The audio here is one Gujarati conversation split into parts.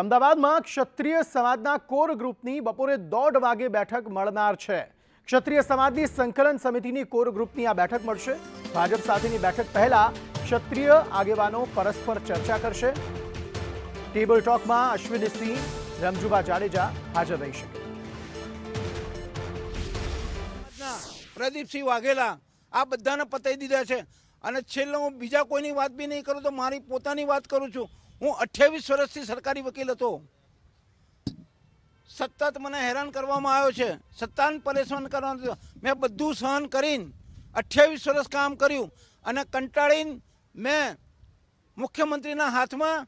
અમદાવાદમાં ક્ષત્રિય સમાજના કોર ગ્રુપની બપોરે દોઢ વાગે બેઠક મળનાર છે. ક્ષત્રિય સમાજની સંકલન સમિતિની કોર ગ્રુપની આ બેઠક મળશે. ભાજપ સાથેની બેઠક પહેલા ક્ષત્રિય આગેવાનો પરસ્પર ચર્ચા કરશે. ટેબલ ટોકમાં અશ્વિની સિંહ રમજુભા જાડેજા હાજર રહી શકે. પ્રદીપસિંહ વાઘેલા, આ બધાને પતાવી દીધા છે. અને છેલ્લે હું બીજા કોઈની વાત બી નહીં કરું તો મારી પોતાની વાત કરું છું. હું અઠ્યાવીસ વર્ષથી સરકારી વકીલ હતો. સતત મને હેરાન કરવામાં આવ્યો છે. સત્તાને પરેશાન કરવાનું મેં બધું સહન કરીને અઠ્યાવીસ વર્ષ કામ કર્યું અને કંટાળીને મેં મુખ્યમંત્રીના હાથમાં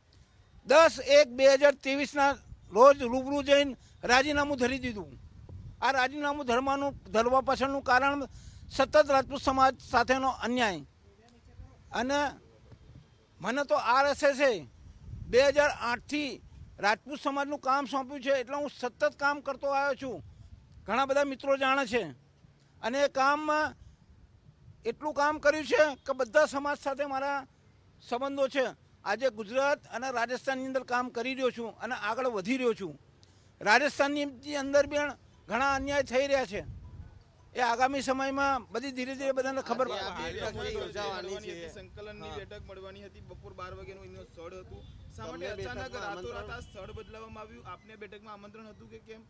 દસ એક બે હજાર ત્રેવીસના રોજ રૂબરૂ જઈને રાજીનામું ધરી દીધું. આ રાજીનામું ધરવાનું, ધરવા પાછળનું કારણ સતત રાજપૂત સમાજ સાથેનો અન્યાય. અને મને તો આરએસએસે બે હજાર આઠથી રાજપૂત સમાજનું કામ સોંપ્યું છે એટલે હું સતત કામ કરતો આવ્યો છું. ઘણા બધા મિત્રો જાણે છે. અને એ કામમાં એટલું કામ કર્યું છે કે બધા સમાજ સાથે મારા સંબંધો છે. આજે ગુજરાત અને રાજસ્થાનની અંદર કામ કરી રહ્યો છું અને આગળ વધી રહ્યો છું. રાજસ્થાનની અંદર પણ ઘણા અન્યાય થઈ રહ્યા છે. એ આગામી સમયમાં બધી ધીરે ધીરે બધાને ખબર સંકલનની બેઠક મળવાની હતી. બપોર બાર વાગ્યાનું એનું સ્થળ હતું. સામાન્ય અચાનક રાતોરાત આ સ્થળ બદલાવવામાં આવ્યું. આપને બેઠકમાં આમંત્રણ હતું કે કેમ?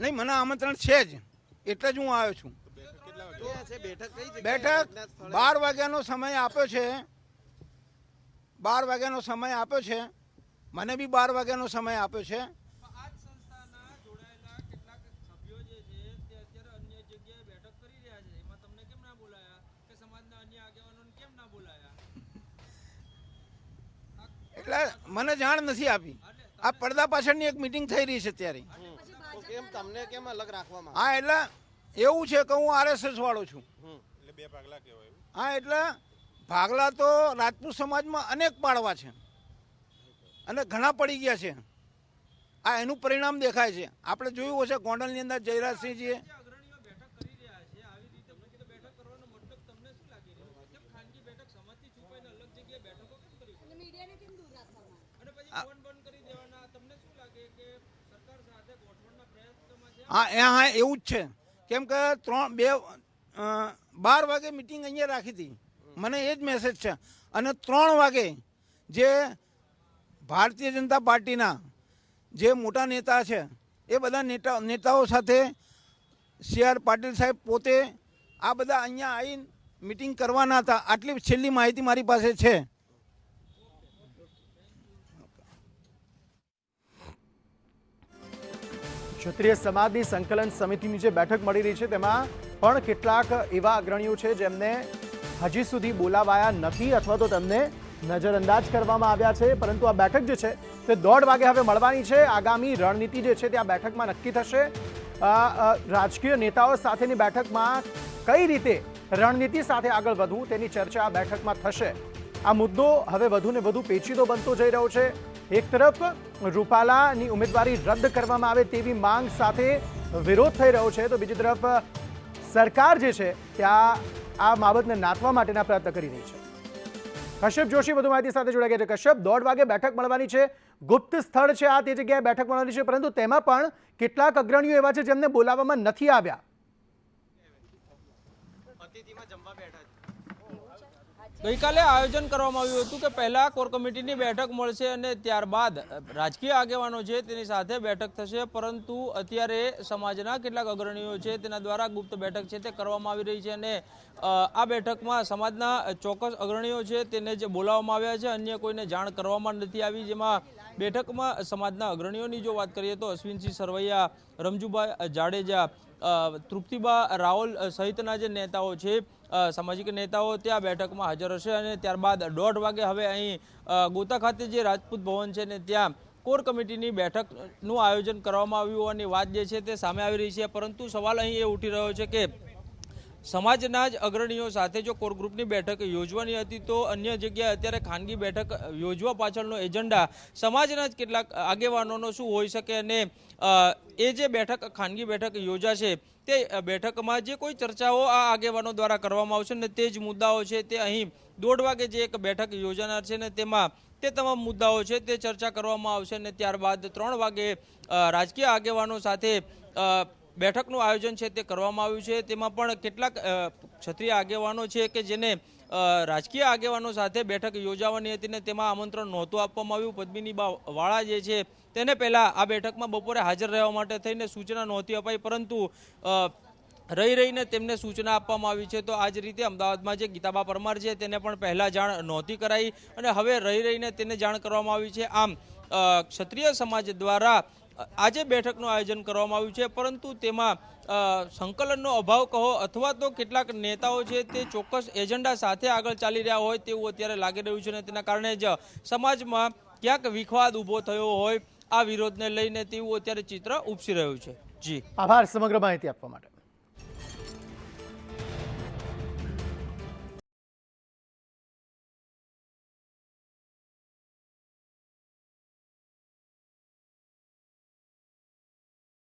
નહીં મને આમંત્રણ છે જ. એટલે જ હું આવ્યો છું. બેઠક બાર વાગ્યાનો સમય આપ્યો છે. બાર વાગ્યાનો સમય આપ્યો છે. મને બી બાર વાગ્યાનો સમય આપ્યો છે આજ સંસ્થાના જોડાયેલા કેટલાક સભ્યો જે છે તે અત્યારે અન્ય જગ્યાએ બેઠક કરી રહ્યા છે એમાં તમને કેમ ના બોલાયા કે સમાજના અન્ય આગેવાનોને કેમ ના બોલાયા એટલે મને જાણ નથી આપી. આ પડદા પાછળની એક મિટિંગ થઈ રહી છે ત્યારે કેમ તમને કેમ અલગ રાખવામાં? હા એટલે એવું છે કે હું આરએસએસ વાળો છું. હા એટલે ભાગલા તો રાજપૂત સમાજમાં અનેક પાડવા છે. અને ઘણા પડી ગયા છે. આ એનું પરિણામ દેખાય છે. આપણે જોયું હશે ગોંડલની અંદર જયરાજસિંહજીએ અગ્રણીઓ બેઠક કરી રહ્યા છે આવી રીતે મુક્ત બેઠક કરવાનો મતલબ તમને શું લાગી રહ્યો છે કેમ ખાનગી બેઠક સમાજથી છુપાઈને અલગ જગ્યાએ બેઠકો કેમ કરી અને મીડિયાને કેમ દૂર રાખવામાં અને પછી ફોન બંધ કરી દેવાના તમને શું લાગે કે સરકાર સાથે ગોઠવણના પ્રયત્નોમાં છે હા, એ હા, એવું જ છે. કેમ કે ત્રણ, બે બાર વાગે મિટિંગ અહીંયા રાખી હતી. મને એ જ મેસેજ છે. અને ત્રણ વાગે જે ભારતીય જનતા પાર્ટીના જે મોટા નેતા છે, એ બધા નેતા, નેતાઓ સાથે સી આર પાટીલ સાહેબ પોતે આ બધા અહીંયા આવીને મિટિંગ કરવાના હતા. આટલી છેલ્લી માહિતી મારી પાસે છે. ક્ષત્રિય સમાજની સંકલન સમિતિની જે બેઠક મળી રહી છે, તેમાં પણ કેટલાક એવા અગ્રણીઓ છે જેમને હજી સુધી બોલાવાયા નથી અથવા તો તેમને નજરઅંદાજ કરવામાં આવ્યા છે. પરંતુ આ બેઠક જે છે, તે દોઢ વાગે હવે મળવાની છે. આગામી રણનીતિ જે છે, તે આ બેઠકમાં નક્કી થશે. રાજકીય નેતાઓ સાથેની બેઠકમાં કઈ રીતે રણનીતિ સાથે આગળ વધવું તેની ચર્ચા આ બેઠકમાં થશે. આ મુદ્દો હવે વધુને વધુ પેચીદો બનતો જઈ રહ્યો છે. એક તરફ રૂપાલાની ઉમેદવારી રદ કરવામાં આવે તેવી માંગ સાથે વિરોધ થઈ રહ્યો છે, તો બીજી તરફ સરકાર જે છે ત્યાં આ બાબતને નાથવા માટેના પ્રયત્ન કરી રહી છે. કશ્યપ જોશી વધુ માહિતી સાથે જોડાઈ ગયા છે. કશ્યપ, દોઢ વાગે બેઠક મળવાની છે. ગુપ્ત સ્થળ છે આ, તે જગ્યાએ બેઠક મળવાની છે, પરંતુ તેમાં પણ કેટલાક અગ્રણીઓ એવા છે જેમને બોલાવવામાં નથી આવ્યા. ગઈકાલે આયોજન કરવામાં આવ્યું હતું કે પહેલા કોર કમિટીની બેઠક મળશે અને ત્યારબાદ રાજકીય આગેવાનો છે તેની સાથે બેઠક થશે. પરંતુ અત્યારે સમાજના કેટલાક અગ્રણીઓ છે તેના દ્વારા ગુપ્ત બેઠક છે તે કરવામાં આવી રહી છે અને આ બેઠકમાં સમાજના ચોક્કસ અગ્રણીઓ છે તેને જે બોલાવવામાં આવ્યા છે, અન્ય કોઈને જાણ કરવામાં નથી આવી. જેમાં બેઠકમાં સમાજના અગ્રણીઓની જો વાત કરીએ તો અશ્વિનસિંહ સરવૈયા, રમજુભાઈ જાડેજા તૃપ્તિબા રાવલ સહિતના જે નેતાઓ છે સામાજિક નેતાઓ ત્યાં બેઠકમાં હાજર હશે અને ત્યારબાદ દોઢ વાગે હવે અહીં ગોતા ખાતે જે રાજપૂત ભવન છે ને ત્યાં કોર કમિટીની બેઠકનું આયોજન કરવામાં આવ્યું હોવાની વાત જે છે તે સામે આવી રહી છે. પરંતુ સવાલ અહીં એ ઉઠી રહ્યો છે કે સમાજના જ અગ્રણીઓ સાથે જો કોર ગ્રુપની બેઠક યોજવાની હતી તો અન્ય જગ્યાએ અત્યારે ખાનગી બેઠક યોજવા પાછળનો એજન્ડા સમાજના જ કેટલાક આગેવાનોનો શું હોઈ શકે અને એ જે બેઠક, ખાનગી બેઠક યોજાશે, તે બેઠકમાં જે કોઈ ચર્ચાઓ આ આગેવાનો દ્વારા કરવામાં આવશે ને તે જ મુદ્દાઓ છે તે અહીં દોઢ વાગે જે એક બેઠક યોજાનાર છે ને તેમાં તે તમામ મુદ્દાઓ છે તે ચર્ચા કરવામાં આવશે અને ત્યારબાદ ત્રણ વાગે રાજકીય આગેવાનો સાથે બેઠકનું આયોજન છે તે કરવામાં આવ્યું છે. તેમાં પણ કેટલાક ક્ષત્રિય આગેવાનો છે કે જેને રાજકીય આગેવાનો સાથે બેઠક યોજાવાની હતી ને તેમાં આમંત્રણ નહોતું આપવામાં આવ્યું. પદ્મિની વાળા જે છે તેને પહેલાં આ બેઠકમાં બપોરે હાજર રહેવા માટે થઈને સૂચના નહોતી અપાઈ, પરંતુ રહી રહીને તેમને સૂચના આપવામાં આવી છે. તો આ જ રીતે અમદાવાદમાં જે ગીતાબા પરમાર છે તેને પણ પહેલાં જાણ નહોતી કરાઈ અને હવે રહી રહીને તેને જાણ કરવામાં આવી છે. આમ ક્ષત્રિય સમાજ દ્વારા આજે બેઠકનું આયોજન કરવામાં આવ્યું છે, પરંતુ તેમાં સંકલનનો અભાવ કહો અથવા તો કેટલાક નેતાઓ છે તે ચોક્કસ એજન્ડા સાથે આગળ ચાલી રહ્યા હોય તેવું અત્યારે લાગી રહ્યું છે અને તેના કારણે જ સમાજમાં ક્યાંક વિખવાદ ઊભો થયો હોય આ વિરોધને લઈને તેવું અત્યારે ચિત્ર ઉપસી રહ્યું છે. જી. આભાર, સમગ્ર માહિતી આપવા માટે.